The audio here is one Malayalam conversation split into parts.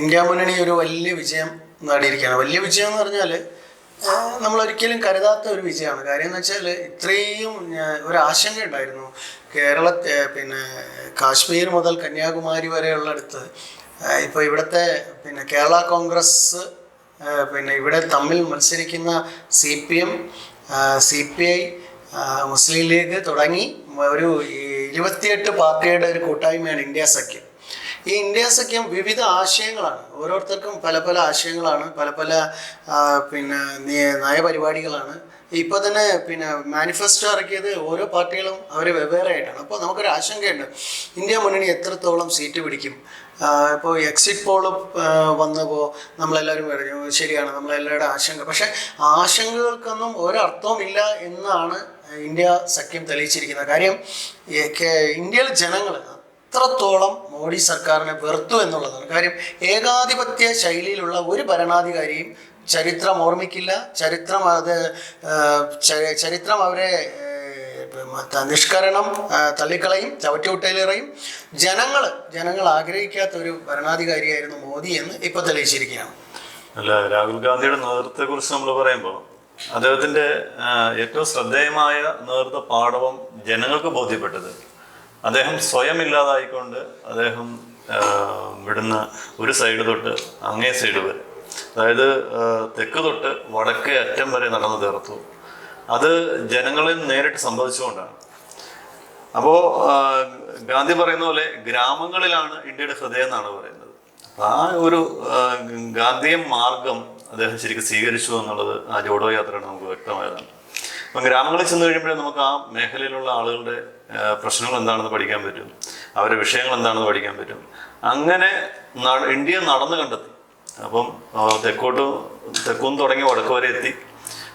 ഇന്ത്യ മുന്നണി ഒരു വലിയ വിജയം നേടിയിരിക്കുകയാണ്. വലിയ വിജയം എന്ന് പറഞ്ഞാൽ നമ്മൾ ഒരിക്കലും കരുതാത്ത ഒരു വിജയമാണ്. കാര്യം എന്ന് വെച്ചാൽ ഇത്രയും ഒരു ആശങ്ക ഉണ്ടായിരുന്നു. കേരള പിന്നെ കാശ്മീർ മുതൽ കന്യാകുമാരി വരെയുള്ള അടുത്ത് ഇപ്പോൾ ഇവിടുത്തെ പിന്നെ കേരള കോൺഗ്രസ് പിന്നെ ഇവിടെ തമ്മിൽ മത്സരിക്കുന്ന C P M C P I Muslim League തുടങ്ങി ഒരു ഇരുപത്തിയെട്ട് പാർട്ടിയുടെ ഒരു കൂട്ടായ്മയാണ് ഇന്ത്യ സഖ്യം. ഈ ഇന്ത്യ സഖ്യം വിവിധ ആശയങ്ങളാണ്. ഓരോരുത്തർക്കും പല പല ആശയങ്ങളാണ് പല പല പിന്നെ നയപരിപാടികളാണ്. ഇപ്പോൾ തന്നെ പിന്നെ മാനിഫെസ്റ്റോ ഇറക്കിയത് ഓരോ പാർട്ടികളും അവർ വെവ്വേറെ ആയിട്ടാണ് അപ്പോൾ നമുക്കൊരു ആശങ്കയുണ്ട്. ഇന്ത്യ മുന്നണി എത്രത്തോളം സീറ്റ് പിടിക്കും? ഇപ്പോൾ എക്സിറ്റ് പോൾ വന്നപ്പോൾ നമ്മളെല്ലാവരും പറഞ്ഞു ശരിയാണ് നമ്മളെല്ലാവരുടെ ആശങ്ക. പക്ഷേ ആശങ്കകൾക്കൊന്നും ഒരർത്ഥവും ഇല്ല എന്നാണ് ഇന്ത്യ സഖ്യം തെളിയിച്ചിരിക്കുന്നത്. കാര്യം ഇന്ത്യയിലെ ജനങ്ങൾ അത്രത്തോളം മോഡി സർക്കാരിനെ വെറുത്തു എന്നുള്ളതാണ്. കാര്യം ഏകാധിപത്യ ശൈലിയിലുള്ള ഒരു ഭരണാധികാരിയും ചരിത്രം ഓർമ്മിക്കില്ല. ചരിത്രം അത് ചരിത്രം അവരെ നിഷ്കരണം തള്ളിക്കളയും ചവറ്റുകുട്ടയിലെറിയും ജനങ്ങൾ ജനങ്ങൾ ആഗ്രഹിക്കാത്ത ഒരു ഭരണാധികാരിയായിരുന്നു മോദി എന്ന് ഇപ്പൊ തെളിയിച്ചിരിക്കുകയാണ്. അല്ല രാഹുൽ ഗാന്ധിയുടെ നേതൃത്വത്തെ കുറിച്ച് നമ്മൾ പറയുമ്പോൾ അദ്ദേഹത്തിന്റെ ഏറ്റവും ശ്രദ്ധേയമായ നേതൃത്വ പാഠവും ജനങ്ങൾക്ക് ബോധ്യപ്പെട്ടത് അദ്ദേഹം സ്വയം ഇല്ലാതായിക്കൊണ്ട് അദ്ദേഹം വിടുന്ന ഒരു സൈഡ് തൊട്ട് അങ്ങേ സൈഡ് വരെ. അതായത് തെക്ക് തൊട്ട് വടക്കേ അറ്റം വരെ നടന്നു തീർത്തു. അത് ജനങ്ങളിൽ നേരിട്ട് സംഭവിച്ചുകൊണ്ടാണ് അപ്പോൾ ഗാന്ധി പറയുന്ന പോലെ ഗ്രാമങ്ങളിലാണ് ഇന്ത്യയുടെ ഹൃദയം എന്നാണ് പറയുന്നത്. ആ ഒരു ഗാന്ധിയൻ മാർഗം അദ്ദേഹം ശരിക്കും സ്വീകരിച്ചു എന്നുള്ളത് ആ ജോഡോ യാത്രയാണ് നമുക്ക് വ്യക്തമായതാണ്. അപ്പം ഗ്രാമങ്ങളിൽ ചെന്ന് കഴിയുമ്പോഴേ നമുക്ക് ആ മേഖലയിലുള്ള ആളുകളുടെ പ്രശ്നങ്ങൾ എന്താണെന്ന് പഠിക്കാൻ പറ്റും. അവരുടെ വിഷയങ്ങൾ എന്താണെന്ന് പഠിക്കാൻ പറ്റും. അങ്ങനെ ഇന്ത്യ നടന്നു കണ്ടെത്തി. അപ്പം തെക്കോട്ട് തെക്കും തുടങ്ങി വടക്ക് വരെ എത്തി.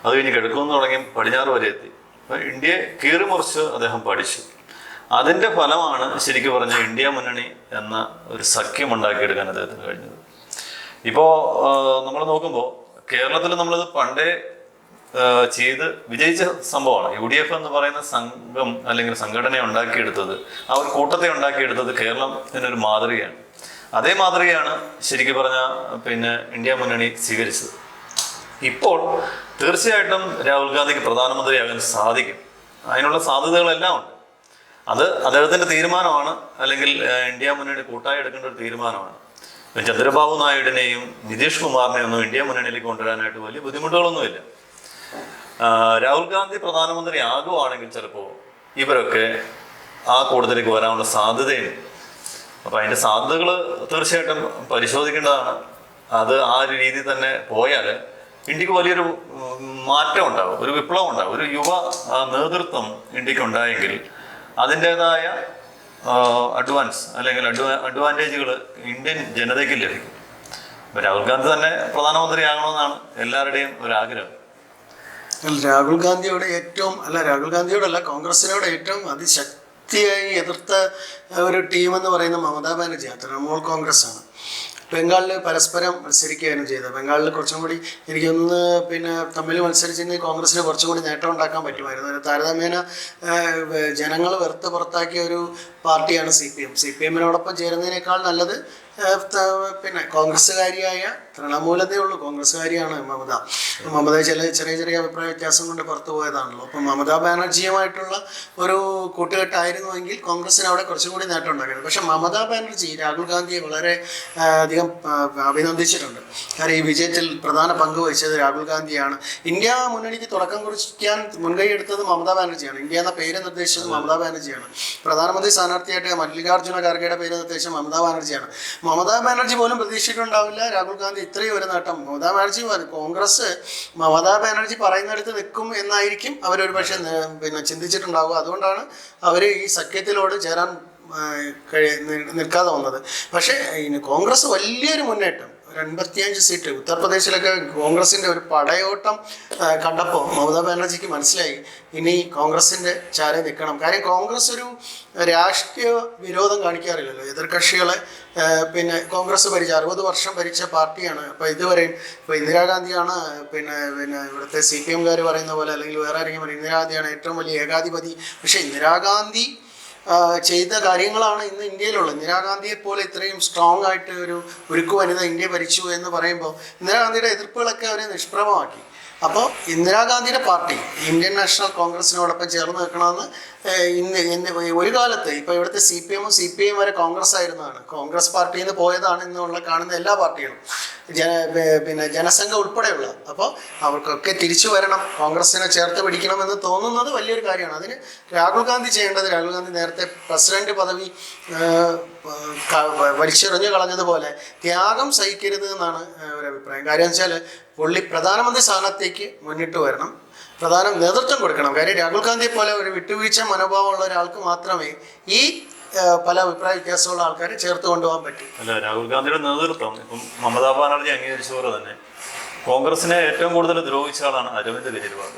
അത് കഴിഞ്ഞ് കിഴക്കുന്ന് തുടങ്ങി പടിഞ്ഞാറ് വരെ എത്തി. അപ്പം ഇന്ത്യയെ കീറിമുറിച്ച് അദ്ദേഹം പഠിച്ചു. അതിന്റെ ഫലമാണ് ശരിക്കും പറഞ്ഞ ഇന്ത്യ മുന്നണി എന്ന ഒരു സഖ്യം ഉണ്ടാക്കിയെടുക്കാൻ അദ്ദേഹത്തിന് കഴിഞ്ഞത്. ഇപ്പോൾ നമ്മൾ നോക്കുമ്പോൾ കേരളത്തിൽ നമ്മളിത് പണ്ടേ ചെയ്ത് വിജയിച്ച സംഭവമാണ്. യു ഡി എഫ് എന്ന് പറയുന്ന സംഘം അല്ലെങ്കിൽ സംഘടന ഉണ്ടാക്കിയെടുത്തത് ആ ഒരു കൂട്ടത്തെ ഉണ്ടാക്കിയെടുത്തത് കേരളത്തിനൊരു മാതൃകയാണ്. അതേ മാതൃകയാണ് ശരിക്കും പറഞ്ഞ പിന്നെ ഇന്ത്യ മുന്നണി സ്വീകരിച്ചത്. ഇപ്പോൾ തീർച്ചയായിട്ടും രാഹുൽ ഗാന്ധിക്ക് പ്രധാനമന്ത്രിയാകാൻ സാധിക്കും. അതിനുള്ള സാധ്യതകളെല്ലാം ഉണ്ട്. അത് അദ്ദേഹത്തിന്റെ തീരുമാനമാണ്. അല്ലെങ്കിൽ ഇന്ത്യ മുന്നണി കൂട്ടായി എടുക്കേണ്ട ഒരു തീരുമാനമാണ്. ചന്ദ്രബാബു നായിഡുവിനെയും നിതീഷ് കുമാറിനെയും ഒന്നും ഇന്ത്യ മുന്നണിയിലേക്ക് കൊണ്ടുവരാനായിട്ട് വലിയ ബുദ്ധിമുട്ടുകളൊന്നുമില്ല. രാഹുൽ ഗാന്ധി പ്രധാനമന്ത്രി ആകുവാണെങ്കിൽ ചിലപ്പോൾ ഇവരൊക്കെ ആ കൂട്ടത്തിലേക്ക് വരാനുള്ള സാധ്യതയുണ്ട്. അപ്പം അതിന്റെ സാധ്യതകൾ തീർച്ചയായിട്ടും പരിശോധിക്കേണ്ടതാണ്. അത് ആ ഒരു രീതിയിൽ തന്നെ പോയാൽ ഇന്ത്യയ്ക്ക് വലിയൊരു മാറ്റം ഉണ്ടാവും ഒരു വിപ്ലവം ഉണ്ടാവും ഒരു യുവ നേതൃത്വം ഇന്ത്യയ്ക്ക് ഉണ്ടായെങ്കിൽ അതിന്റെതായ അഡ്വാൻസ് അല്ലെങ്കിൽ അഡ്വാ അഡ്വാന്റേജുകൾ ഇന്ത്യൻ ജനതയ്ക്ക് ലഭിക്കും. രാഹുൽ ഗാന്ധി തന്നെ പ്രധാനമന്ത്രിയാകണമെന്നാണ് എല്ലാവരുടെയും ഒരു ആഗ്രഹം അല്ല, രാഹുൽ ഗാന്ധിയോട് ഏറ്റവും അല്ല രാഹുൽ ഗാന്ധിയോടല്ല കോൺഗ്രസിനോട് ഏറ്റവും അതിശക്തിയായി എതിർത്ത ഒരു ടീം എന്ന് പറയുന്നത് മമതാ ബാനർജിയാണ് തൃണമൂൽ കോൺഗ്രസ് ആണ് ബംഗാളിൽ പരസ്പരം മത്സരിക്കുകയായിരുന്നു ചെയ്തത്. ബംഗാളിൽ കുറച്ചും കൂടി എനിക്കൊന്ന് പിന്നെ തമ്മിൽ മത്സരിച്ചിരുന്നെങ്കിൽ കോൺഗ്രസിന് കുറച്ചും കൂടി നേട്ടം ഉണ്ടാക്കാൻ പറ്റുമായിരുന്നു. ഒരു താരതമ്യേന ജനങ്ങൾ വെറുത്ത് പുറത്താക്കിയ ഒരു പാർട്ടിയാണ് C P M. C P എമ്മിനോടൊപ്പം ചേരുന്നതിനേക്കാൾ നല്ലത് പിന്നെ കോൺഗ്രസ്സുകാരിയായ തൃണമൂലതേ ഉള്ളൂ. കോൺഗ്രസ്സുകാരിയാണ് മമത. മമത ചില ചെറിയ ചെറിയ അഭിപ്രായ വ്യത്യാസം കൊണ്ട് പുറത്തു പോയതാണല്ലോ. അപ്പം മമതാ ബാനർജിയുമായിട്ടുള്ള ഒരു കൂട്ടുകെട്ടായിരുന്നുവെങ്കിൽ കോൺഗ്രസ്സിന് അവിടെ കുറച്ചും കൂടി നേട്ടം ഉണ്ടായിരുന്നു. പക്ഷെ മമതാ ബാനർജി രാഹുൽ ഗാന്ധിയെ വളരെ അധികം അഭിനന്ദിച്ചിട്ടുണ്ട്. കാരണം ഈ വിജയത്തിൽ പ്രധാന പങ്ക് വഹിച്ചത് രാഹുൽ ഗാന്ധിയാണ്. ഇന്ത്യ മുന്നണിക്ക് തുടക്കം കുറിക്കാൻ മുൻകൈ എടുത്തത് മമതാ ബാനർജിയാണ്. ഇന്ത്യ എന്ന പേര് നിർദ്ദേശിച്ചത് മമതാ ബാനർജിയാണ്. പ്രധാനമന്ത്രി സ്ഥാനാർത്ഥിയായിട്ട് മല്ലികാർജുന ഖാർഗെയുടെ പേര് നിർദ്ദേശിച്ചത് മമതാ ബാനർജിയാണ്. മമതാ ബാനർജി പോലും പ്രതീക്ഷിച്ചിട്ടുണ്ടാവില്ല. രാഹുൽ ഗാന്ധി ഇത്രയും ഒരു നേട്ടം. മമതാ ബാനർജി കോൺഗ്രസ് മമതാ ബാനർജി പറയുന്നിടത്ത് നിൽക്കും എന്നായിരിക്കും അവരൊരു പക്ഷേ പിന്നെ ചിന്തിച്ചിട്ടുണ്ടാവുക. അതുകൊണ്ടാണ് അവർ ഈ സഖ്യത്തിലോട് ചേരാൻ കഴി- നിൽക്കാതെ വന്നത്. പക്ഷേ കോൺഗ്രസ് വലിയൊരു മുന്നേറ്റം. അൻപത്തിയഞ്ച് സീറ്റ്. ഉത്തർപ്രദേശിലൊക്കെ കോൺഗ്രസിന്റെ ഒരു പടയോട്ടം കണ്ടപ്പോൾ മമതാ ബാനർജിക്ക് മനസ്സിലായി. ഇനി കോൺഗ്രസിന്റെ ചാരെ നിൽക്കണം കാര്യം കോൺഗ്രസ് ഒരു രാഷ്ട്രീയ വിരോധം കാണിക്കാറില്ലല്ലോ. എതിർകക്ഷികളെ പിന്നെ കോൺഗ്രസ് ഭരിച്ച അറുപത് വർഷം ഭരിച്ച പാർട്ടിയാണ്. അപ്പോൾ ഇതുവരെയും ഇപ്പോൾ ഇന്ദിരാഗാന്ധിയാണ് പിന്നെ പിന്നെ ഇവിടുത്തെ സി പി എംകാർ പറയുന്ന പോലെ അല്ലെങ്കിൽ വേറെ ആരെങ്കിലും ഇന്ദിരാഗാന്ധിയാണ് ഏറ്റവും വലിയ ഏകാധിപതി. പക്ഷേ ഇന്ദിരാഗാന്ധി ചെയ്ത കാര്യങ്ങളാണ് ഇന്ന് ഇന്ത്യയിലുള്ളത്. ഇന്ദിരാഗാന്ധിയെ പോലെ ഇത്രയും സ്ട്രോങ് ആയിട്ട് ഒരു ഉരുക്കു വനിത ഇന്ത്യ ഭരിച്ചു എന്ന് പറയുമ്പോൾ ഇന്ദിരാഗാന്ധിയുടെ എതിർപ്പുകളൊക്കെ അവരെ നിഷ്പ്രഭമാക്കി. അപ്പോൾ ഇന്ദിരാഗാന്ധിയുടെ പാർട്ടി ഇന്ത്യൻ നാഷണൽ കോൺഗ്രസിനോടൊപ്പം ചേർന്ന് നിൽക്കണമെന്ന് ഇന്ന് ഒരു കാലത്ത് ഇപ്പോൾ ഇവിടുത്തെ സി പി എമ്മും സി പി എം വരെ കോൺഗ്രസ് ആയിരുന്നതാണ് കോൺഗ്രസ് പാർട്ടിയിൽ നിന്ന് പോയതാണ് ഇന്നുള്ള കാണുന്ന എല്ലാ പാർട്ടികളും. ജന പിന്നെ ജനസംഘം ഉൾപ്പെടെയുള്ള. അപ്പോൾ അവർക്കൊക്കെ തിരിച്ചു വരണം. കോൺഗ്രസിനെ ചേർത്ത് പിടിക്കണമെന്ന് തോന്നുന്നത് വലിയൊരു കാര്യമാണ്. അതിന് രാഹുൽ ഗാന്ധി ചെയ്യേണ്ടത് രാഹുൽ ഗാന്ധി നേരത്തെ പ്രസിഡന്റ് പദവി വലിച്ചെറിഞ്ഞു കളഞ്ഞതുപോലെ ത്യാഗം സഹിക്കരുത് എന്നാണ് ഒരു അഭിപ്രായം. കാര്യം വെച്ചാൽ പുള്ളി പ്രധാനമന്ത്രി സ്ഥാനത്തേക്ക് മുന്നിട്ട് വരണം. പ്രധാന നേതൃത്വം കൊടുക്കണം. കാര്യം രാഹുൽ ഗാന്ധിയെ പോലെ ഒരു വിട്ടുവീഴ്ച മനോഭാവമുള്ള ഒരാൾക്ക് മാത്രമേ ഈ പല അഭിപ്രായ വ്യത്യാസമുള്ള ആൾക്കാരെ ചേർത്ത് കൊണ്ടുപോകാൻ പറ്റി. അല്ല രാഹുൽ ഗാന്ധിയുടെ നേതൃത്വം ഇപ്പം മമതാ ബാനർജി അംഗീകരിച്ച പോലെ തന്നെ കോൺഗ്രസിനെ ഏറ്റവും കൂടുതൽ ദ്രോഹിച്ച ആളാണ് അരവിന്ദ് കെജ്രിവാൾ.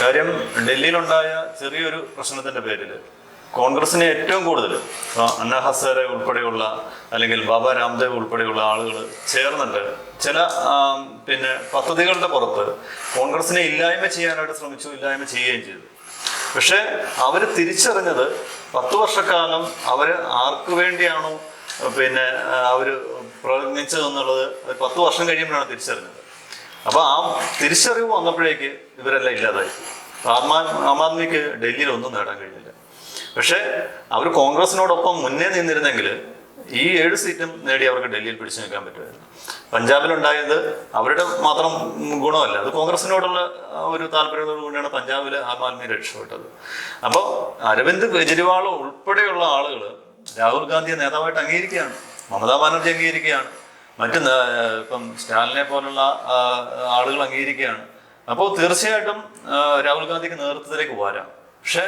കാര്യം ഡൽഹിയിലുണ്ടായ ചെറിയൊരു പ്രശ്നത്തിന്റെ പേരിൽ കോൺഗ്രസിനെ ഏറ്റവും കൂടുതൽ അന്ന ഹസാരെ ഉൾപ്പെടെയുള്ള അല്ലെങ്കിൽ ബാബ രാംദേവ് ഉൾപ്പെടെയുള്ള ആളുകൾ ചേർന്നിട്ട് ചില പിന്നെ പദ്ധതികളുടെ പുറത്ത് കോൺഗ്രസിനെ ഇല്ലായ്മ ചെയ്യാനായിട്ട് ശ്രമിച്ചു ഇല്ലായ്മ ചെയ്യുകയും ചെയ്തു. പക്ഷെ അവർ തിരിച്ചറിഞ്ഞത് പത്ത് വർഷക്കാലം അവർ ആർക്ക് വേണ്ടിയാണോ പിന്നെ അവർ പ്രയത്നിച്ചതെന്നുള്ളത് പത്ത് വർഷം കഴിയുമ്പോഴാണ് തിരിച്ചറിഞ്ഞത്. അപ്പൊ ആ തിരിച്ചറിവ് വന്നപ്പോഴേക്ക് ഇവരെല്ലാം ഇല്ലാതായി. ആത്മാ ആം ആദ്മിക്ക് ഡൽഹിയിൽ ഒന്നും നേടാൻ കഴിഞ്ഞില്ല. പക്ഷെ അവർ കോൺഗ്രസിനോടൊപ്പം മുന്നേ നിന്നിരുന്നെങ്കിൽ ഈ ഏഴ് സീറ്റും നേടി അവർക്ക് ഡൽഹിയിൽ പിടിച്ചു നിൽക്കാൻ പറ്റുമായിരുന്നു. പഞ്ചാബിലുണ്ടായത് അവരുടെ മാത്രം ഗുണമല്ല. അത് കോൺഗ്രസിനോടുള്ള ഒരു താല്പര്യത്തോടു കൂടിയാണ് പഞ്ചാബിൽ ആം ആദ്മി രക്ഷപ്പെട്ടത്. അപ്പോൾ അരവിന്ദ് കെജ്രിവാൾ ഉൾപ്പെടെയുള്ള ആളുകൾ രാഹുൽ ഗാന്ധിയെ നേതാവായിട്ട് അംഗീകരിക്കുകയാണ്. മമതാ ബാനർജി അംഗീകരിക്കുകയാണ്. മറ്റ് ഇപ്പം സ്റ്റാലിനെ പോലുള്ള ആളുകൾ അംഗീകരിക്കുകയാണ്. അപ്പോൾ തീർച്ചയായിട്ടും രാഹുൽ ഗാന്ധിക്ക് നേതൃത്വത്തിലേക്ക് വരാം പക്ഷേ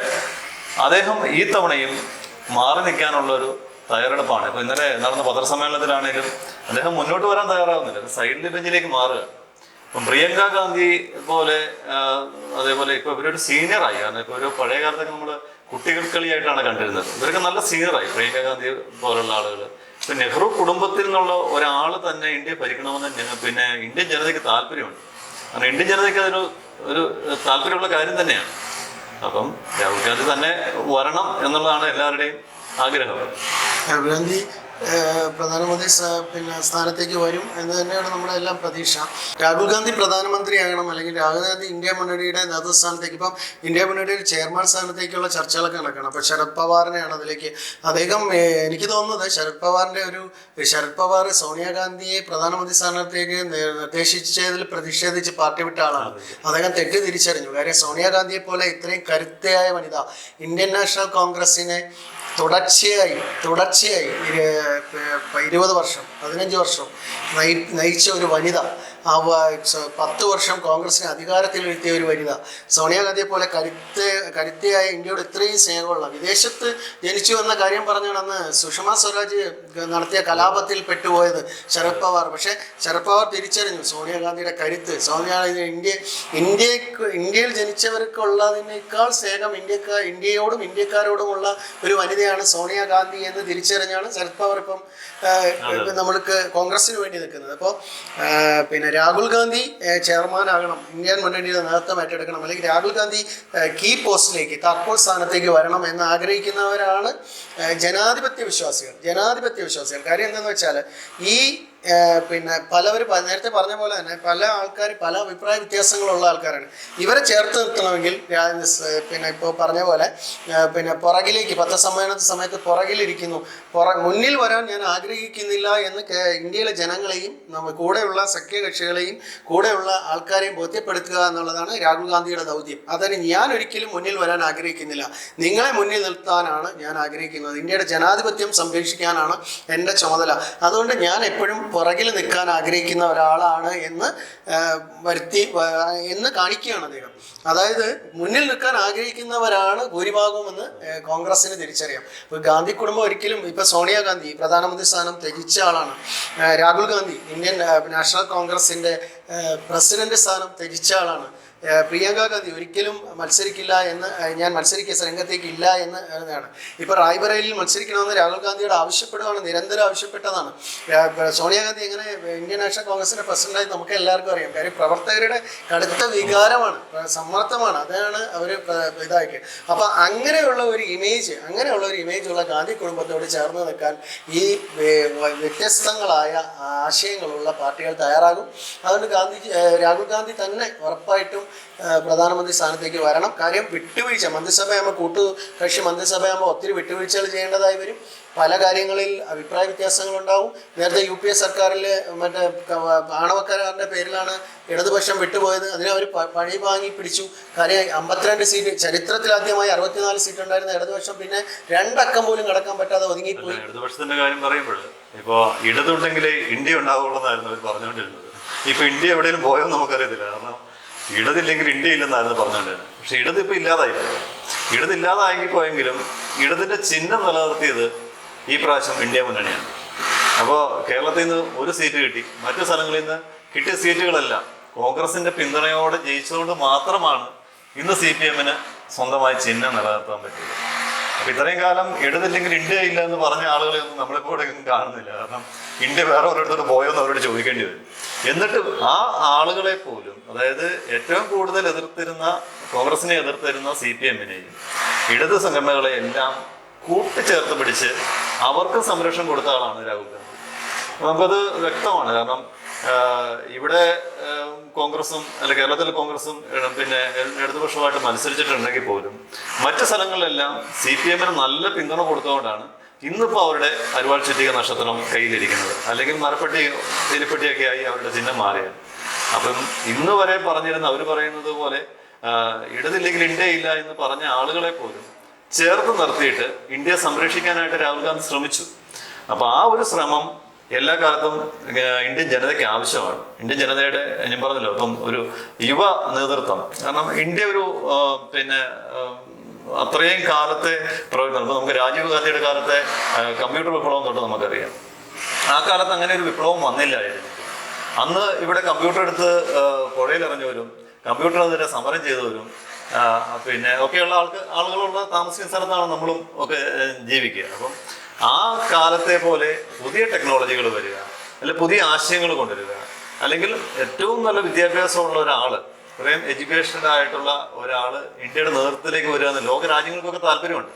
അദ്ദേഹം ഈ തവണയും മാറി നിൽക്കാനുള്ള ഒരു തയ്യാറെടുപ്പാണ്. ഇപ്പൊ ഇന്നലെ നടന്ന പത്രസമ്മേളനത്തിലാണെങ്കിലും അദ്ദേഹം മുന്നോട്ട് വരാൻ തയ്യാറാവുന്നില്ല. സൈഡിൽ ബെഞ്ചിലേക്ക് മാറുക. ഇപ്പം പ്രിയങ്ക ഗാന്ധി പോലെ അതേപോലെ ഇപ്പൊ ഇവരൊരു സീനിയറായി. കാരണം ഇപ്പൊ ഒരു പഴയ കാലത്തൊക്കെ നമ്മൾ കുട്ടികൾക്കളിയായിട്ടാണ് കണ്ടിരുന്നത്. ഇവരൊക്കെ നല്ല സീനിയറായി പ്രിയങ്ക ഗാന്ധി പോലുള്ള ആളുകൾ ഇപ്പൊ നെഹ്റു കുടുംബത്തിൽ നിന്നുള്ള ഒരാൾ തന്നെ ഇന്ത്യ ഭരിക്കണമെന്ന് പിന്നെ ഇന്ത്യൻ ജനതയ്ക്ക് താല്പര്യമുണ്ട്. കാരണം ഇന്ത്യൻ ജനതയ്ക്ക് അതൊരു ഒരു താല്പര്യമുള്ള കാര്യം തന്നെയാണ്. അപ്പം രാഹുൽ ഗാന്ധി തന്നെ വരണം എന്നുള്ളതാണ് എല്ലാവരുടെയും ആഗ്രഹം. രാഹുൽ ഗാന്ധി പ്രധാനമന്ത്രി പിന്നെ സ്ഥാനത്തേക്ക് വരും എന്ന് തന്നെയാണ് നമ്മുടെ എല്ലാം പ്രതീക്ഷ. രാഹുൽ ഗാന്ധി പ്രധാനമന്ത്രിയാകണം അല്ലെങ്കിൽ രാഹുൽ ഗാന്ധി ഇന്ത്യ മുന്നണിയുടെ നേതൃസ്ഥാനത്തേക്ക് ഇപ്പം ഇന്ത്യ മുന്നണിയുടെ ചെയർമാൻ സ്ഥാനത്തേക്കുള്ള ചർച്ചകളൊക്കെ നടക്കണം. അപ്പോൾ ശരത് പവാറിനെയാണ് അതിലേക്ക് അദ്ദേഹം എനിക്ക് തോന്നുന്നത് ശരത് പവാറിന്റെ ഒരു ശരത് പവാർ സോണിയാഗാന്ധിയെ പ്രധാനമന്ത്രി സ്ഥാനത്തേക്ക് നിർദ്ദേശിച്ചതിൽ പ്രതിഷേധിച്ച് പാർട്ടി വിട്ട ആളാണ്. അദ്ദേഹം തെറ്റ് തിരിച്ചറിഞ്ഞു കാര്യം സോണിയാഗാന്ധിയെ പോലെ ഇത്രയും കരുത്തയായ വനിത ഇന്ത്യൻ നാഷണൽ കോൺഗ്രസിനെ തുടർച്ചയായി തുടർച്ചയായി ഇരുപത് വർഷം പതിനഞ്ച് വർഷം നയി നയിച്ച ഒരു വനിത ആ പത്ത് വർഷം കോൺഗ്രസിനെ അധികാരത്തിൽ ഇരുത്തിയ ഒരു വനിത സോണിയാഗാന്ധിയെ പോലെ കരുത്ത് കരുത്തയായ ഇന്ത്യയോട് ഇത്രയും സ്നേഹമുള്ള വിദേശത്ത് ജനിച്ചു എന്ന കാര്യം പറഞ്ഞാണ് അന്ന് സുഷമ സ്വരാജ് നടത്തിയ കലാപത്തിൽ പെട്ടുപോയത് ശരത് പവാർ പക്ഷേ ശരത് പവാർ തിരിച്ചറിഞ്ഞു. സോണിയാഗാന്ധിയുടെ കരുത്ത് സോണിയാഗാന്ധി ഇന്ത്യ ഇന്ത്യയ്ക്ക് ഇന്ത്യയിൽ ജനിച്ചവർക്കുള്ളതിനേക്കാൾ സ്നേഹം ഇന്ത്യക്കാർ ഇന്ത്യയോടും ഇന്ത്യക്കാരോടുമുള്ള ഒരു വനിതയാണ് സോണിയാഗാന്ധി എന്ന് തിരിച്ചറിഞ്ഞാണ് ശരത് പവാർ ഇപ്പം നമ്മൾക്ക് കോൺഗ്രസിന് വേണ്ടി നിൽക്കുന്നത്. അപ്പോൾ പിന്നെ രാഹുൽ ഗാന്ധി ചെയർമാൻ ആകണം. ഇന്ത്യൻ മുന്നണിയുടെ നേതൃത്വം ഏറ്റെടുക്കണം. അല്ലെങ്കിൽ രാഹുൽ ഗാന്ധി കീ പോസ്റ്റിലേക്ക് താക്കോൽ സ്ഥാനത്തേക്ക് വരണം എന്ന് ആഗ്രഹിക്കുന്നവരാണ് ജനാധിപത്യ വിശ്വാസികൾ. ജനാധിപത്യ വിശ്വാസികൾ. കാര്യം എന്താണെന്ന് വെച്ചാൽ ഈ പിന്നെ പലവർ നേരത്തെ പറഞ്ഞ പോലെ തന്നെ പല ആൾക്കാർ പല അഭിപ്രായ വ്യത്യാസങ്ങളുള്ള ആൾക്കാരാണ്. ഇവരെ ചേർത്ത് നിർത്തണമെങ്കിൽ പിന്നെ ഇപ്പോൾ പറഞ്ഞ പോലെ പിന്നെ പുറകിലേക്ക് പത്രസമ്മേളന സമയത്ത് പുറകിലിരിക്കുന്നു. പുറ മുന്നിൽ വരാൻ ഞാൻ ആഗ്രഹിക്കുന്നില്ല എന്ന് ഇന്ത്യയിലെ ജനങ്ങളെയും നമ്മൾ കൂടെയുള്ള സഖ്യകക്ഷികളെയും കൂടെയുള്ള ആൾക്കാരെയും ബോധ്യപ്പെടുത്തുക എന്നുള്ളതാണ് രാഹുൽ ഗാന്ധിയുടെ ദൗത്യം. അതിന് ഞാൻ ഒരിക്കലും മുന്നിൽ വരാൻ ആഗ്രഹിക്കുന്നില്ല. നിങ്ങളെ മുന്നിൽ നിർത്താനാണ് ഞാൻ ആഗ്രഹിക്കുന്നത്. ഇന്ത്യയുടെ ജനാധിപത്യം സംരക്ഷിക്കാനാണ് എന്റെ ചുമതല. അതുകൊണ്ട് ഞാൻ എപ്പോഴും പുറകിൽ നിൽക്കാൻ ആഗ്രഹിക്കുന്ന ഒരാളാണ് എന്ന് വരുത്തി എന്ന് കാണിക്കുകയാണ് അദ്ദേഹം. അതായത് മുന്നിൽ നിൽക്കാൻ ആഗ്രഹിക്കുന്നവരാണ് ഭൂരിഭാഗമെന്ന് കോൺഗ്രസിന് തിരിച്ചറിയാം. ഇപ്പോൾ ഗാന്ധി കുടുംബം ഒരിക്കലും ഇപ്പൊ സോണിയാഗാന്ധി പ്രധാനമന്ത്രി സ്ഥാനം ത്യജിച്ച ആളാണ്. രാഹുൽ ഗാന്ധി ഇന്ത്യൻ നാഷണൽ കോൺഗ്രസിന്റെ പ്രസിഡന്റ് സ്ഥാനം ത്യജിച്ച ആളാണ്. പ്രിയങ്ക ഗാന്ധി ഒരിക്കലും മത്സരിക്കില്ല എന്ന് ഞാൻ മത്സരിക്കുക രംഗത്തേക്ക് ഇല്ല എന്ന് എന്നതാണ്. ഇപ്പോൾ റായ്ബറേലിൽ മത്സരിക്കണമെന്ന് രാഹുൽ ഗാന്ധിയോട് ആവശ്യപ്പെടുകയാണ് നിരന്തരം ആവശ്യപ്പെട്ടതാണ്. ഇപ്പൊ സോണിയാഗാന്ധി എങ്ങനെ ഇന്ത്യൻ നാഷണൽ കോൺഗ്രസിന്റെ പ്രസിഡന്റായി നമുക്ക് എല്ലാവർക്കും അറിയാം. കാര്യം പ്രവർത്തകരുടെ കടുത്ത വികാരമാണ് സമ്മർദ്ദമാണ്. അതാണ് അവർ ഇതാക്കി അപ്പൊ അങ്ങനെയുള്ള ഒരു ഇമേജ് അങ്ങനെയുള്ള ഒരു ഇമേജ് ഉള്ള ഗാന്ധി കുടുംബത്തോട് ചേർന്ന് നിൽക്കാൻ ഈ വ്യത്യസ്തങ്ങളായ ആശയങ്ങളുള്ള പാർട്ടികൾ തയ്യാറാകും. അതുകൊണ്ട് ഗാന്ധി രാഹുൽ ഗാന്ധി തന്നെ ഉറപ്പായിട്ടും പ്രധാനമന്ത്രി സ്ഥാനത്തേക്ക് വരണം. കാര്യം വിട്ടുവീഴ്ച മന്ത്രിസഭയാകുമ്പോൾ കൂട്ടു കക്ഷി മന്ത്രിസഭയാകുമ്പോൾ ഒത്തിരി വിട്ടുവീഴ്ചകൾ ചെയ്യേണ്ടതായി വരും. പല കാര്യങ്ങളിൽ അഭിപ്രായ വ്യത്യാസങ്ങളുണ്ടാവും. നേരത്തെ യു പി എ സർക്കാരിൽ മറ്റേ ആണവക്കരാറിന്റെ പേരിലാണ് ഇടതുപക്ഷം വിട്ടുപോയത്. അതിനെ അവർ പഴി വാങ്ങി പിടിച്ചു. കാര്യം അമ്പത്തിരണ്ട് സീറ്റ് ചരിത്രത്തിലാദ്യമായി അറുപത്തിനാല് സീറ്റ് ഉണ്ടായിരുന്ന ഇടതുപക്ഷം പിന്നെ രണ്ടക്കം പോലും കടക്കാൻ പറ്റാതെ ഒതുങ്ങിപ്പോയി. ഇടതുപക്ഷത്തിന്റെ കാര്യം പറയുമ്പോൾ ഇപ്പോ ഇടതുണ്ടെങ്കിലേ ഇന്ത്യ ഉണ്ടാവുള്ളതായിരുന്നു അവർ പറഞ്ഞുകൊണ്ടിരുന്നത്. ഇപ്പൊ ഇന്ത്യ എവിടെയും പോയോ നമുക്കറിയത്തില്ല. കാരണം ഇടതില്ലെങ്കിൽ ഇന്ത്യ ഇല്ലെന്നായിരുന്നു പറഞ്ഞുകൊണ്ടിരുന്നത്. പക്ഷെ ഇടത് ഇപ്പൊ ഇല്ലാതായി. ഇടത് ഇല്ലാതായി പോയെങ്കിലും ഇടതിന്റെ ചിഹ്നം നിലനിർത്തിയത് ഈ പ്രാവശ്യം ഇന്ത്യ മുന്നണിയാണ്. അപ്പോൾ കേരളത്തിൽ നിന്ന് ഒരു സീറ്റ് കിട്ടി. മറ്റു സ്ഥലങ്ങളിൽ നിന്ന് കിട്ടിയ സീറ്റുകളെല്ലാം. കോൺഗ്രസിന്റെ പിന്തുണയോടെ ജയിച്ചതുകൊണ്ട് മാത്രമാണ് ഇന്ന് സി പി എമ്മിന് സ്വന്തമായി ചിഹ്നം നിലനിർത്താൻ പറ്റിയത്. അപ്പൊ ഇത്രയും കാലം ഇടതില്ലെങ്കിൽ ഇന്ത്യ ഇല്ല എന്ന് പറഞ്ഞ ആളുകളെ ഒന്നും നമ്മളിപ്പോ കാണുന്നില്ല. കാരണം ഇന്ത്യ വേറെ ഓരോരുത്തർ പോയോ എന്ന് അവരോട് ചോദിക്കേണ്ടി വരും. എന്നിട്ട് ആ ആളുകളെ പോലും അതായത് ഏറ്റവും കൂടുതൽ എതിർത്തിരുന്ന കോൺഗ്രസിനെ എതിർത്തിരുന്ന സി പി എമ്മിനെയും ഇടത് സംഘടനകളെ എല്ലാം കൂട്ടിച്ചേർത്ത് പിടിച്ച് അവർക്ക് സംരക്ഷണം കൊടുത്ത ആളാണ് രാഹുൽ ഗാന്ധി. നമുക്കത് വ്യക്തമാണ്. കാരണം ഇവിടെ കോൺഗ്രസും അല്ല കേരളത്തിലെ കോൺഗ്രസും പിന്നെ ഇടതുപക്ഷമായിട്ട് മത്സരിച്ചിട്ടുണ്ടെങ്കിൽ പോലും മറ്റ് സ്ഥലങ്ങളിലെല്ലാം സി പി എമ്മിന് നല്ല പിന്തുണ കൊടുത്തുകൊണ്ടാണ് ഇന്നിപ്പോൾ അവരുടെ അരുവാൾ ചുറ്റിക നക്ഷത്രം കയ്യിലിരിക്കുന്നത്. അല്ലെങ്കിൽ മരപ്പെട്ടി എലിപ്പെട്ടിയൊക്കെ ആയി അവരുടെ ചിഹ്നം മാറിയത്. അപ്പം ഇന്ന് വരെ പറഞ്ഞിരുന്ന അവർ പറയുന്നത് പോലെ ഇടതില്ലെങ്കിൽ ഇന്ത്യ ഇല്ല എന്ന് പറഞ്ഞ ആളുകളെ പോലും ചേർത്ത് നിർത്തിയിട്ട് ഇന്ത്യ സംരക്ഷിക്കാനായിട്ട് രാഹുൽ ഗാന്ധി ശ്രമിച്ചു. അപ്പൊ ആ ഒരു ശ്രമം എല്ലാ കാലത്തും ഇന്ത്യൻ ജനതയ്ക്ക് ആവശ്യമാണ്. ഇന്ത്യൻ ജനതയുടെ ഞാൻ പറഞ്ഞല്ലോ ഇപ്പം ഒരു യുവ നേതൃത്വം. കാരണം ഇന്ത്യ ഒരു പിന്നെ അത്രയും കാലത്തെ പ്രവർത്തനം ഇപ്പൊ നമുക്ക് രാജീവ് ഗാന്ധിയുടെ കാലത്തെ കമ്പ്യൂട്ടർ വിപ്ലവം തൊട്ട് നമുക്കറിയാം. ആ കാലത്ത് അങ്ങനെ ഒരു വിപ്ലവം വന്നില്ലായിരുന്നു. അന്ന് ഇവിടെ കമ്പ്യൂട്ടർ എടുത്ത് ആ, കമ്പ്യൂട്ടർ കമ്പ്യൂട്ടറിനെതിരെ സമരം ചെയ്തവരും പിന്നെ ഒക്കെയുള്ള ആൾക്ക് ആളുകളുള്ള താമസിക്കുന്ന സ്ഥലത്താണ് നമ്മളും ഒക്കെ ജീവിക്കുക. അപ്പം ആ കാലത്തെ പോലെ പുതിയ ടെക്നോളജികൾ വരിക അല്ലെങ്കിൽ പുതിയ ആശയങ്ങൾ കൊണ്ടുവരിക അല്ലെങ്കിൽ ഏറ്റവും നല്ല വിദ്യാഭ്യാസമുള്ള ഒരാൾ ഇത്രയും എഡ്യൂക്കേഷനായിട്ടുള്ള ഒരാൾ ഇന്ത്യയുടെ നേതൃത്വത്തിലേക്ക് വരിക എന്ന് ലോക രാജ്യങ്ങൾക്കൊക്കെ താല്പര്യമുണ്ട്.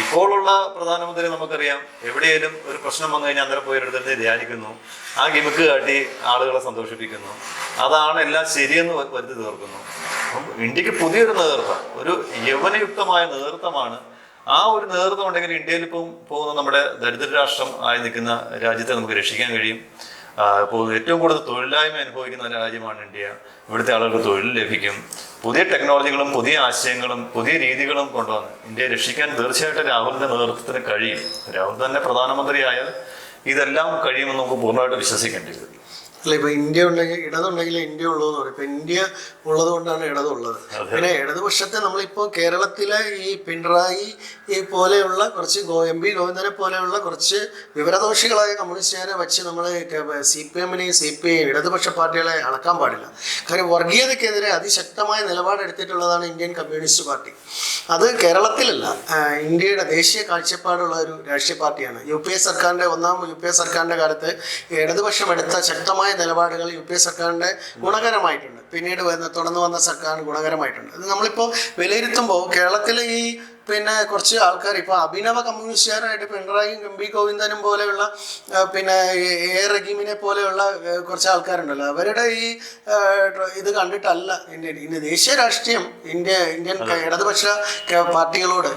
ഇപ്പോഴുള്ള പ്രധാനമന്ത്രി നമുക്കറിയാം. എവിടെയെങ്കിലും ഒരു പ്രശ്നം വന്നു കഴിഞ്ഞാൽ അന്നേരം പോയി എടുത്തിട്ട് ധ്യാനിക്കുന്നു. ആ ഗിമിക്ക് കാട്ടി ആളുകളെ സന്തോഷിപ്പിക്കുന്നു. അതാണ് എല്ലാം ശരിയെന്ന് വരുത്തി തീർക്കുന്നു. ഇന്ത്യയ്ക്ക് പുതിയൊരു നേതൃത്വം ഒരു യൗവനയുക്തമായ നേതൃത്വമാണ്. ആ ഒരു നേതൃത്വം ഉണ്ടെങ്കിൽ ഇന്ത്യയിൽ ഇപ്പം പോകുന്ന നമ്മുടെ ദരിദ്ര രാഷ്ട്രം ആയി നിൽക്കുന്ന രാജ്യത്തെ നമുക്ക് രക്ഷിക്കാൻ കഴിയും. ഇപ്പോൾ ഏറ്റവും കൂടുതൽ തൊഴിലില്ലായ്മ അനുഭവിക്കുന്ന രാജ്യമാണ് ഇന്ത്യ. ഇവിടുത്തെ ആളുകൾക്ക് തൊഴിൽ ലഭിക്കും. പുതിയ ടെക്നോളജികളും പുതിയ ആശയങ്ങളും പുതിയ രീതികളും കൊണ്ടുവന്ന് ഇന്ത്യയെ രക്ഷിക്കാൻ തീർച്ചയായിട്ടും രാഹുലിന്റെ നേതൃത്വത്തിന് കഴിയും. രാഹുൽ തന്നെ പ്രധാനമന്ത്രിയായാൽ ഇതെല്ലാം കഴിയുമെന്ന് നമുക്ക് പൂർണമായിട്ട് വിശ്വസിക്കേണ്ടി വരും. അല്ല ഇപ്പൊ ഇന്ത്യ ഉണ്ടെങ്കിൽ ഇടതുണ്ടെങ്കിൽ ഇന്ത്യ ഉള്ളൂ എന്ന് പറയും. ഇപ്പൊ ഇന്ത്യ ഉള്ളത് കൊണ്ടാണ് ഇടതുള്ളത്. പിന്നെ ഇടതുപക്ഷത്തെ നമ്മളിപ്പോൾ കേരളത്തിലെ ഈ പിണറായി ഈ പോലെയുള്ള കുറച്ച് ഗോ എം പി ഗോവിന്ദനെ പോലെയുള്ള കുറച്ച് വിവരദോഷികളായ കമ്മ്യൂണിസ്റ്റുകാരെ വെച്ച് നമ്മൾ സി പി എമ്മിനെയും സി പി ഐ ഇടതുപക്ഷ പാർട്ടികളെ അളക്കാൻ പാടില്ല. കാര്യം വർഗീയതക്കെതിരെ അതിശക്തമായ നിലപാടെടുത്തിട്ടുള്ളതാണ് ഇന്ത്യൻ കമ്മ്യൂണിസ്റ്റ് പാർട്ടി. അത് കേരളത്തിലല്ല ഇന്ത്യയുടെ ദേശീയ കാഴ്ചപ്പാടുള്ള ഒരു രാഷ്ട്രീയ പാർട്ടിയാണ്. യു പി എ സർക്കാരിന്റെ ഒന്നാം യു പി എ സർക്കാരിന്റെ കാലത്ത് ഇടതുപക്ഷം എടുത്ത ശക്തമായ നിലപാടുകൾ യു പി എ സർക്കാരിന്റെ ഗുണകരമായിട്ടുണ്ട്. പിന്നീട് വന്ന തുടർന്ന് വന്ന സർക്കാരിന് ഗുണകരമായിട്ടുണ്ട്. അത് നമ്മളിപ്പോൾ വിലയിരുത്തുമ്പോൾ കേരളത്തിലെ ഈ പിന്നെ കുറച്ച് ആൾക്കാർ ഇപ്പോൾ അഭിനവ കമ്മ്യൂണിസ്റ്റുകാരായിട്ട് പിണറായിയും എം പി ഗോവിന്ദനും പോലെയുള്ള പിന്നെ എ എ റഹീമിനെ പോലെയുള്ള കുറച്ച് ആൾക്കാരുണ്ടല്ലോ. അവരുടെ ഈ ഇത് കണ്ടിട്ടല്ല. ഇന്ത്യ ഇന്ത്യ ദേശീയ രാഷ്ട്രീയം ഇന്ത്യ ഇന്ത്യൻ ഇടതുപക്ഷ പാർട്ടികളോട്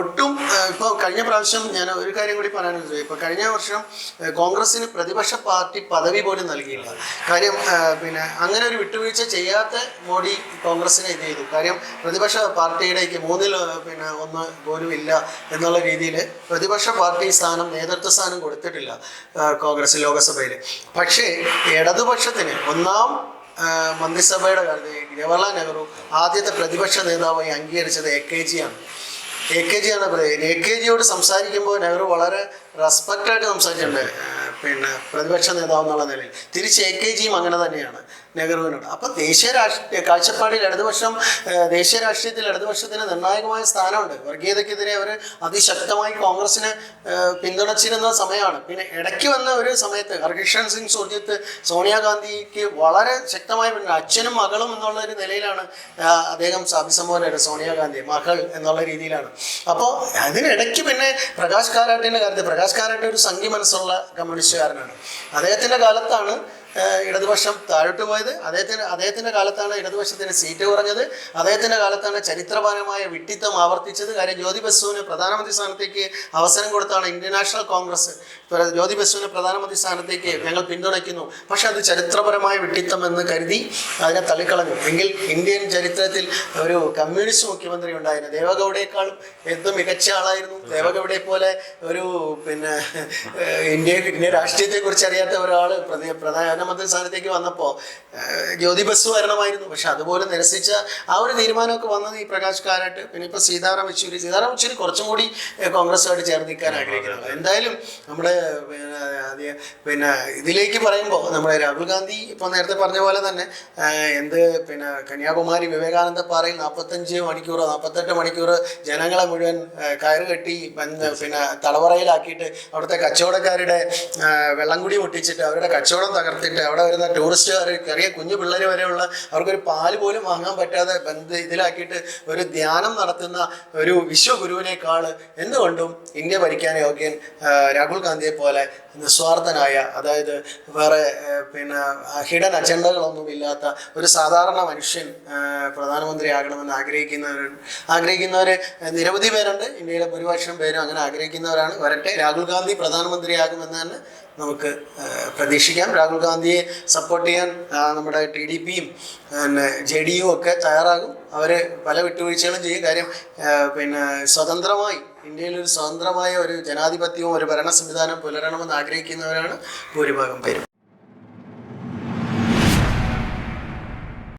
ഒട്ടും ഇപ്പോൾ കഴിഞ്ഞ പ്രാവശ്യം ഞാൻ ഒരു കാര്യം കൂടി പറയാനുണ്ട് ഇപ്പോൾ കഴിഞ്ഞ വർഷം കോൺഗ്രസിന് പ്രതിപക്ഷ പാർട്ടി പദവി പോലും നൽകിയില്ല. കാര്യം പിന്നെ അങ്ങനെ ഒരു വിട്ടുവീഴ്ച ചെയ്യാത്ത മോഡി കോൺഗ്രസിനെ ഇത് ചെയ്തു. കാര്യം പ്രതിപക്ഷ പാർട്ടിയുടെ മൂന്നിൽ പിന്നെ ഒന്ന് പോലും ഇല്ല എന്നുള്ള രീതിയിൽ പ്രതിപക്ഷ പാർട്ടി സ്ഥാനം നേതൃത്വ സ്ഥാനം കൊടുത്തിട്ടില്ല കോൺഗ്രസ് ലോകസഭയിൽ പക്ഷേ ഇടതുപക്ഷത്തിന് ഒന്നാം മന്ത്രിസഭയുടെ കാലത്ത് ജവഹർലാൽ നെഹ്റു ആദ്യത്തെ പ്രതിപക്ഷ നേതാവായി അംഗീകരിച്ചത് എ കെ ജി ആണ്. എ കെ ജി ആണ് എ കെ ജിയോട് സംസാരിക്കുമ്പോൾ നെഹ്റു വളരെ റെസ്പെക്റ്റായിട്ട് സംസാരിച്ചിട്ടുണ്ട് പിന്നെ പ്രതിപക്ഷ നേതാവ് എന്നുള്ള നിലയിൽ. തിരിച്ച് എ കെ ജിയും അങ്ങനെ തന്നെയാണ്. നെഹ്റുവിനോട്. അപ്പോൾ ദേശീയ രാഷ്ട്രീയ കാഴ്ചപ്പാടിൽ ഇടതുപക്ഷം ദേശീയ രാഷ്ട്രീയത്തിൽ ഇടതുപക്ഷത്തിന് നിർണായകമായ സ്ഥാനമുണ്ട്. വർഗീയതയ്ക്കെതിരെ അവർ അതിശക്തമായി കോൺഗ്രസിനെ പിന്തുണച്ചിരുന്ന സമയമാണ്. പിന്നെ ഇടയ്ക്ക് വന്ന ഒരു സമയത്ത് ഹർകിഷൻ സിംഗ് സുർജിത്ത് സോണിയാഗാന്ധിക്ക് വളരെ ശക്തമായ അച്ഛനും മകളും എന്നുള്ള ഒരു നിലയിലാണ് അദ്ദേഹം അഭിസംബോധന സോണിയാഗാന്ധി മകൾ എന്നുള്ള രീതിയിലാണ്. അപ്പോൾ അതിനിടയ്ക്ക് പിന്നെ പ്രകാശ് കാരാട്ടിന്റെ കാര്യത്തിൽ പ്രകാശ് കാരാട്ട് ഒരു സംഖ്യ മനസ്സുള്ള കമ്മ്യൂണിസ്റ്റുകാരനാണ്. അദ്ദേഹത്തിന്റെ കാലത്താണ് ഇടതുപക്ഷം താഴോട്ട് പോയത്. അദ്ദേഹത്തിന് അദ്ദേഹത്തിന്റെ കാലത്താണ് ഇടതുപക്ഷത്തിന് സീറ്റ് കുറഞ്ഞത്. അദ്ദേഹത്തിന്റെ കാലത്താണ് ചരിത്രപരമായ വിട്ടിത്തം ആവർത്തിച്ചത്. കാര്യം ജ്യോതി ബസുവിന് പ്രധാനമന്ത്രി സ്ഥാനത്തേക്ക് അവസരം കൊടുത്താണ് ഇന്ത്യൻ നാഷണൽ കോൺഗ്രസ്. ജ്യോതി ബസുവിനെ പ്രധാനമന്ത്രി സ്ഥാനത്തേക്ക് ഞങ്ങൾ പിന്തുണയ്ക്കുന്നു. പക്ഷേ അത് ചരിത്രപരമായ വിട്ടിത്തം എന്ന് കരുതി അതിനെ തള്ളിക്കളഞ്ഞു. എങ്കിൽ ഇന്ത്യൻ ചരിത്രത്തിൽ ഒരു കമ്മ്യൂണിസ്റ്റ് മുഖ്യമന്ത്രി ഉണ്ടായിരുന്നു. ദേവഗൗഡയെക്കാളും എന്ത് മികച്ച ആളായിരുന്നു. ദേവഗൗഡയെ പോലെ ഒരു പിന്നെ ഇന്ത്യ ഇന്ത്യ രാഷ്ട്രീയത്തെക്കുറിച്ച് അറിയാത്ത ഒരാൾ പ്രധാനമന്ത്രി സ്ഥാനത്തേക്ക് വന്നപ്പോൾ ജ്യോതി ബസ് വരണമായിരുന്നു. പക്ഷെ അതുപോലെ നിരസിച്ച ആ ഒരു തീരുമാനമൊക്കെ വന്നത് ഈ പ്രകാശ് കാരാട്ട് പിന്നെ ഇപ്പോൾ സീതാറാം യെച്ചൂരി. സീതാറാം യെച്ചൂരി കുറച്ചും കൂടി കോൺഗ്രസ്സുമായിട്ട് ചേർന്ന് നിൽക്കാൻ ആഗ്രഹിക്കുന്നത് എന്തായാലും നമ്മുടെ പിന്നെ ഇതിലേക്ക് പറയുമ്പോൾ നമ്മുടെ രാഹുൽ ഗാന്ധി ഇപ്പോൾ നേരത്തെ പറഞ്ഞ പോലെ തന്നെ എന്ത് പിന്നെ കന്യാകുമാരി വിവേകാനന്ദ പാറയിൽ നാൽപ്പത്തഞ്ച് മണിക്കൂറോ നാൽപ്പത്തെട്ട് മണിക്കൂർ ജനങ്ങളെ മുഴുവൻ കയറ് കെട്ടി പിന്നെ തടവറയിലാക്കിയിട്ട് അവിടുത്തെ കച്ചവടക്കാരുടെ വെള്ളം കുടി മുട്ടിച്ചിട്ട് അവരുടെ കച്ചവടം തകർത്തിട്ട് അവിടെ വരുന്ന ടൂറിസ്റ്റുകാർ ചെറിയ കുഞ്ഞു പിള്ളേർ വരെയുള്ള അവർക്കൊരു പാൽ പോലും വാങ്ങാൻ പറ്റാതെ ബന്ധ ഇതിലാക്കിയിട്ട് ഒരു ധ്യാനം നടത്തുന്ന ഒരു വിശ്വഗുരുവിനേക്കാൾ എന്തുകൊണ്ടും ഇന്ത്യ ഭരിക്കാൻ യോഗ്യൻ രാഹുൽ ഗാന്ധിയെ പോലെ നിസ്വാർത്ഥനായ അതായത് വേറെ പിന്നെ ഹിഡൻ അജണ്ടകളൊന്നും ഇല്ലാത്ത ഒരു സാധാരണ മനുഷ്യൻ പ്രധാനമന്ത്രി ആകണമെന്ന് ആഗ്രഹിക്കുന്നവർ ആഗ്രഹിക്കുന്നവർ നിരവധി പേരുണ്ട്. ഇന്ത്യയിലെ ഭൂരിപക്ഷം പേരും അങ്ങനെ ആഗ്രഹിക്കുന്നവരാണ്. വരട്ടെ രാഹുൽ ഗാന്ധി പ്രധാനമന്ത്രിയാകുമെന്ന് തന്നെ നമുക്ക് പ്രതീക്ഷിക്കാം. രാഹുൽ ഗാന്ധിയെ സപ്പോർട്ട് ചെയ്യാൻ നമ്മുടെ ടി ഡി പിയും പിന്നെ ജെ ഡി യു ഒക്കെ തയ്യാറാകും. അവർ പല വിട്ടുവീഴ്ചകളും ചെയ്യും. കാര്യം പിന്നെ സ്വതന്ത്രമായി ഇന്ത്യയിൽ ഒരു സ്വതന്ത്രമായ ഒരു ജനാധിപത്യവും ഒരു ഭരണ സംവിധാനം പുലരണമെന്ന് ആഗ്രഹിക്കുന്നവരാണ് ഭൂരിഭാഗം പേരും.